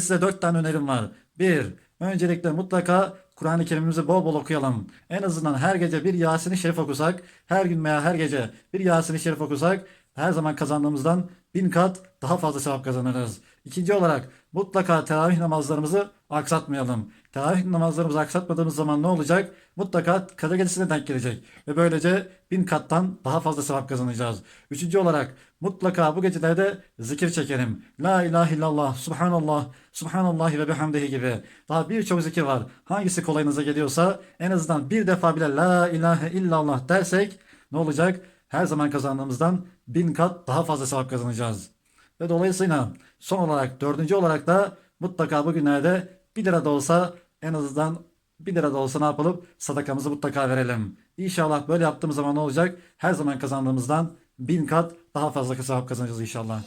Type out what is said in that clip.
Size dört tane önerim var. Bir, öncelikle mutlaka Kur'an-ı Kerim'imizi bol bol okuyalım. En azından her gece bir Yasin-i Şerif okusak, her gün veya her gece bir Yasin-i Şerif okusak, her zaman kazandığımızdan bin kat daha fazla sevap kazanırız. İkinci olarak mutlaka teravih namazlarımızı aksatmayalım. Teravih namazlarımızı aksatmadığımız zaman ne olacak? Mutlaka kader gecesine denk gelecek. Ve böylece bin kattan daha fazla sevap kazanacağız. Üçüncü olarak mutlaka bu gecelerde zikir çekelim. La ilahe illallah, subhanallah, subhanallah ve bihamdihi gibi. Daha birçok zikir var. Hangisi kolayınıza geliyorsa en azından bir defa bile la ilahe illallah dersek ne olacak? Her zaman kazandığımızdan bin kat daha fazla sevap kazanacağız. Ve dolayısıyla son olarak dördüncü olarak da mutlaka bugünlerde 1 lira da olsa en azından 1 lira da olsa ne yapalım? Sadakamızı mutlaka verelim. İnşallah böyle yaptığımız zaman ne olacak? Her zaman kazandığımızdan bin kat daha fazla sevap kazanacağız inşallah.